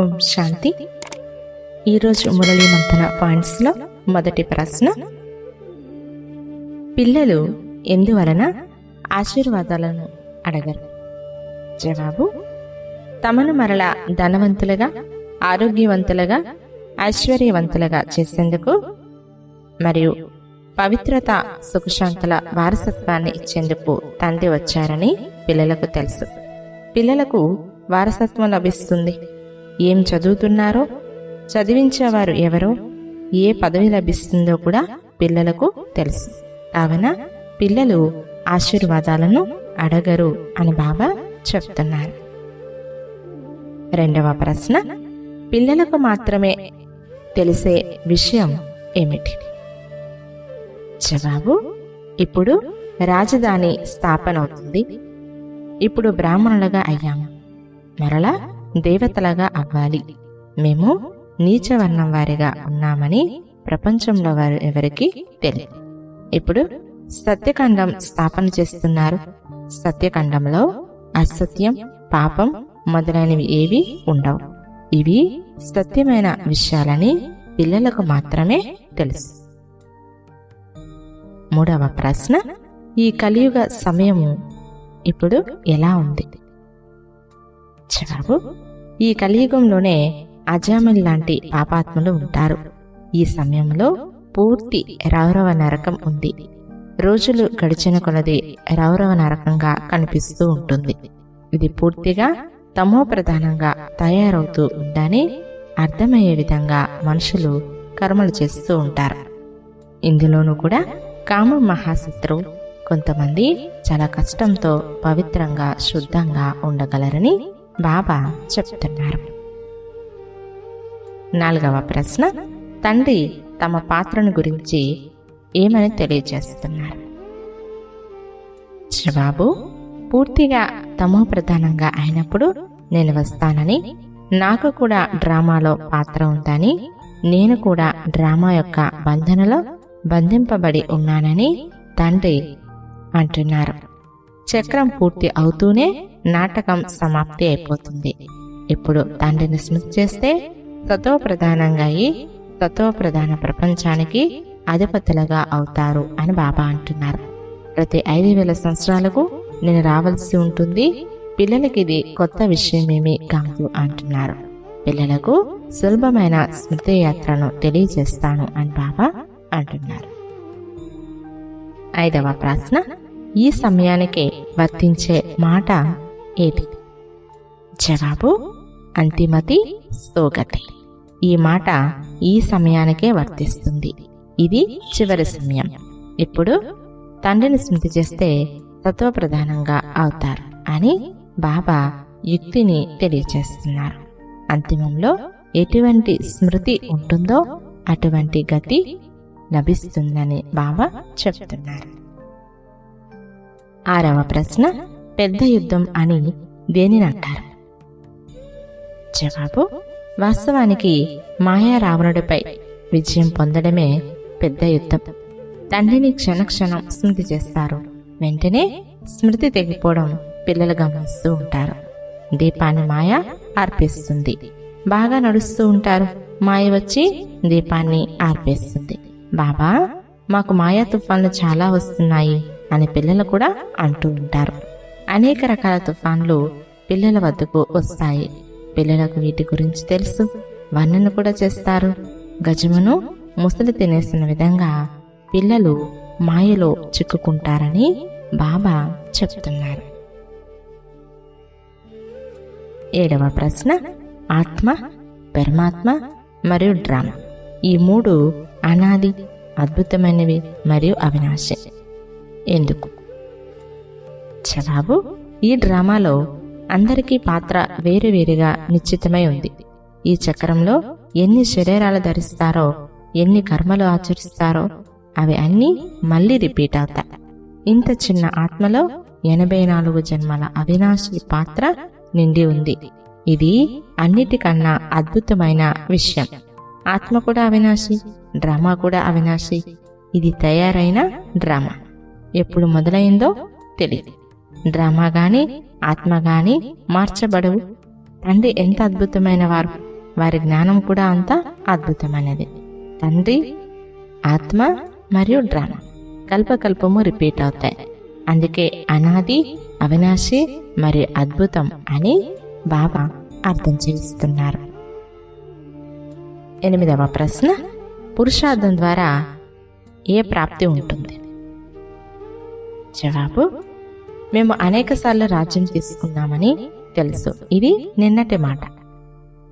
ఓం శాంతి. ఈరోజు మురళీ మంతన పాయింట్స్లో మొదటి ప్రశ్న. పిల్లలు ఎందువలన ఆశీర్వాదాలను అడగరు? జవాబు తమను మరల ధనవంతులుగా ఆరోగ్యవంతులుగా ఐశ్వర్యవంతులుగా చేసేందుకు మరియు పవిత్రత సుఖశాంతుల వారసత్వాన్ని ఇచ్చేందుకు తండ్రి వచ్చారని పిల్లలకు తెలుసు. పిల్లలకు వారసత్వం లభిస్తుంది. ఏం చదువుతున్నారో? చదివించేవారు ఎవరో? ఏ పదవి లభిస్తుందో కూడా పిల్లలకు తెలుసు. కావున పిల్లలు ఆశీర్వాదాలను అడగరు అని బాబా చెప్తున్నారు. రెండవ ప్రశ్న పిల్లలకు మాత్రమే తెలిసే విషయం ఏమిటి? జవాబు ఇప్పుడు రాజధాని స్థాపన అవుతుంది. ఇప్పుడు బ్రాహ్మణులుగా అయ్యాము. మరలా దేవతలుగా అవ్వాలి. మేము నీచవర్ణం వారిగా ఉన్నామని ప్రపంచంలో వారు ఎవరికి తెలియదు ఇప్పుడు సత్యఖండం స్థాపన చేస్తున్నారు. సత్యఖండంలో అసత్యం పాపం మొదలైనవి ఏవి ఉండవు. ఇవి సత్యమైన విషయాలని పిల్లలకు మాత్రమే తెలుసు. మూడవ ప్రశ్న ఈ కలియుగ సమయము ఇప్పుడు ఎలా ఉంది? జవాబు ఈ కలియుగంలోనే అజామిల్ లాంటి పాపాత్ములు ఉంటారు. ఈ సమయంలో పూర్తి రౌరవ నరకం ఉంది. రోజులు గడిచిన కొలది రౌరవ నరకంగా కనిపిస్తూ ఉంటుంది. ఇది పూర్తిగా తమో ప్రధానంగా తయారవుతూ ఉందని అర్థమయ్యే విధంగా మనుషులు కర్మలు చేస్తూ ఉంటారు. ఇందులోనూ కూడా కామ మహాశత్రువు కొంతమంది చాలా కష్టంతో పవిత్రంగా శుద్ధంగా ఉండగలరని బాబా చెప్తున్నారు. నాలుగవ ప్రశ్న తండ్రి తమ పాత్రను గురించి ఏమని తెలియజేస్తున్నారు? బాబు పూర్తిగా తమో ప్రధానంగా అయినప్పుడు నేను వస్తానని నాకు కూడా డ్రామాలో పాత్ర ఉందని నేను కూడా డ్రామా యొక్క బంధనలో బంధింపబడి ఉన్నానని తండ్రి అంటున్నారు. చక్రం పూర్తి అవుతూనే నాటకం సమాప్తి అయిపోతుంది. ఇప్పుడు తండ్రిని స్మృతి చేస్తే తత్వ ప్రధానంగా అయి తత్వ ప్రధాన ప్రపంచానికి అధిపతులుగా అవుతారు అని బాబా అంటున్నారు. ప్రతి ఐదు వేల సంవత్సరాలకు నేను రావాల్సి ఉంటుంది. పిల్లలకి ఇది కొత్త విషయమేమీ కాదు అంటున్నారు. పిల్లలకు సులభమైన స్మృతి యాత్రను తెలియజేస్తాను అని బాబా అంటున్నారు. ఐదవ ప్రశ్న ఈ సమయానికి వర్తించే మాట ఏది? జవాబు అంతిమతి స్తోగతి ఈ మాట ఈ సమయానికే వర్తిస్తుంది. ఇది చివరి సమయం. ఇప్పుడు తండ్రిని స్మృతి చేస్తే తత్వప్రధానంగా అవుతారు అని బాబా యుక్తిని తెలియచేస్తున్నారు. అంతిమంలో ఎటువంటి స్మృతి ఉంటుందో అటువంటి గతి లభిస్తుందని బాబా చెప్తున్నారు. ఆరవ ప్రశ్న పెద్ద యుద్ధం అని దేనిని అంటారు? జవాబు వాస్తవానికి మాయా రావణుడిపై విజయం పొందడమే పెద్ద యుద్ధం. తండ్రిని క్షణక్షణం స్మృతి చేస్తారు. వెంటనే స్మృతి తెగిపోవడం పిల్లలు గమనిస్తూ ఉంటారు. దీపాన్ని మాయ ఆర్పేస్తుంది. బాగా నడుస్తూ ఉంటారు. మాయ వచ్చి దీపాన్ని ఆర్పేస్తుంది. బాబా మాకు మాయా తుఫాన్లు చాలా వస్తున్నాయి అని పిల్లలు కూడా అంటూ ఉంటారు. అనేక రకాల తుఫాన్లు పిల్లల వద్దకు వస్తాయి. పిల్లలకు వీటి గురించి తెలుసు. వర్ణన కూడా చేస్తారు. గజమును ముసలి తినేసిన విధంగా పిల్లలు మాయలో చిక్కుకుంటారని బాబా చెప్తున్నారు. ఏడవ ప్రశ్న ఆత్మ పరమాత్మ మరియు డ్రామా. ఈ మూడు అనాది అద్భుతమైనవి మరియు అవినాశి. ఎందుకు? జవాబు ఈ డ్రామాలో అందరికీ పాత్ర వేరువేరుగా నిశ్చితమై ఉంది. ఈ చక్రంలో ఎన్ని శరీరాలు ధరిస్తారో ఎన్ని కర్మలు ఆచరిస్తారో అవి అన్నీ మళ్ళీ రిపీట్ అవుతాయి. ఇంత చిన్న ఆత్మలో ఎనభై నాలుగు జన్మల అవినాశి పాత్ర నిండి ఉంది. ఇది అన్నిటికన్నా అద్భుతమైన విషయం. ఆత్మ కూడా అవినాశి డ్రామా కూడా అవినాశి. ఇది తయారైన డ్రామా. ఎప్పుడు మొదలైందో తెలియదు డ్రామా గాని ఆత్మ గాని మార్చబడవు. తండ్రి ఎంత అద్భుతమైన వారు. వారి జ్ఞానం కూడా అంత అద్భుతమైనది. తండ్రి ఆత్మ మరియు డ్రామా కల్పకల్పము రిపీట్ అవుతాయి. అందుకే అనాది అవినాశి మరియు అద్భుతం అని బాబా అర్థం చేస్తున్నారు ఎనిమిదవ ప్రశ్న. పురుషార్థం ద్వారా ఏ ప్రాప్తి ఉంటుంది? జవాబు మేము అనేకసార్లు రాజ్యం తీసుకున్నామని తెలుసు. ఇది నిన్నటి మాట.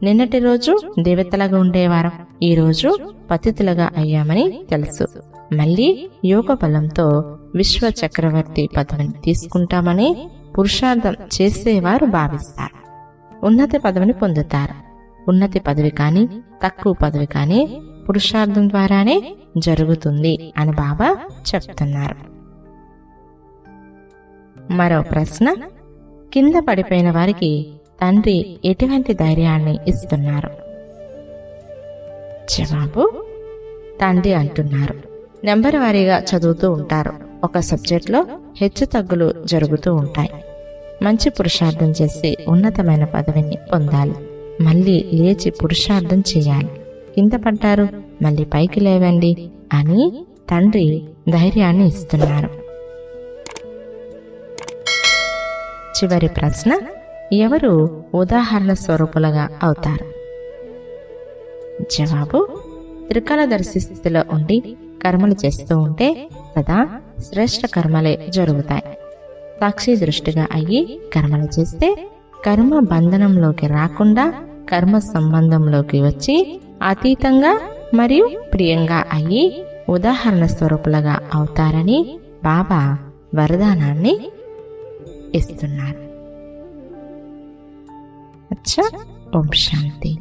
నిన్నటి రోజు దేవతలుగా ఉండేవారం ఈ రోజు పతితులుగా అయ్యామని తెలుసు. మళ్ళీ యోగ బలంతో విశ్వ చక్రవర్తి పదవిని తీసుకుంటామని పురుషార్థం చేసేవారు భావిస్తారు. ఉన్నత పదవిని పొందుతారు. ఉన్నతి పదవి కానీ తక్కువ పదవి కానీ పురుషార్థం ద్వారానే జరుగుతుంది అని బాబా చెప్తున్నారు. మరో ప్రశ్న కింద పడిపోయిన వారికి తండ్రి ఎటువంటి ధైర్యాన్ని ఇస్తున్నారు? జవాబు తండ్రి అంటున్నారు. నెంబర్ వారీగా చదువుతూ ఉంటారు. ఒక సబ్జెక్ట్లో హెచ్చు తగ్గులు జరుగుతూ ఉంటాయి. మంచి పురుషార్థం చేసి ఉన్నతమైన పదవిని పొందాలి. మళ్ళీ లేచి పురుషార్థం చేయాలి. కింద పడ్డారు మళ్ళీ పైకి లేవండి అని తండ్రి ధైర్యాన్ని ఇస్తున్నారు. చివరి ప్రశ్న ఎవరు ఉదాహరణ స్వరూపులుగా అవుతారు? జవాబు త్రికాలదర్శి స్థితిలో ఉండి కర్మలు చేస్తూ ఉంటే కదా శ్రేష్ట కర్మలే జరుగుతాయి. సాక్షి దృష్టిగా అయ్యి కర్మలు చేస్తే కర్మ బంధనంలోకి రాకుండా కర్మ సంబంధంలోకి వచ్చి అతీతంగా మరియు ప్రియంగా అయ్యి ఉదాహరణ స్వరూపులుగా అవుతారని బాబా వరదానాన్ని ఇస్తున్నారు. అచ్చా. ఓం శాంతి.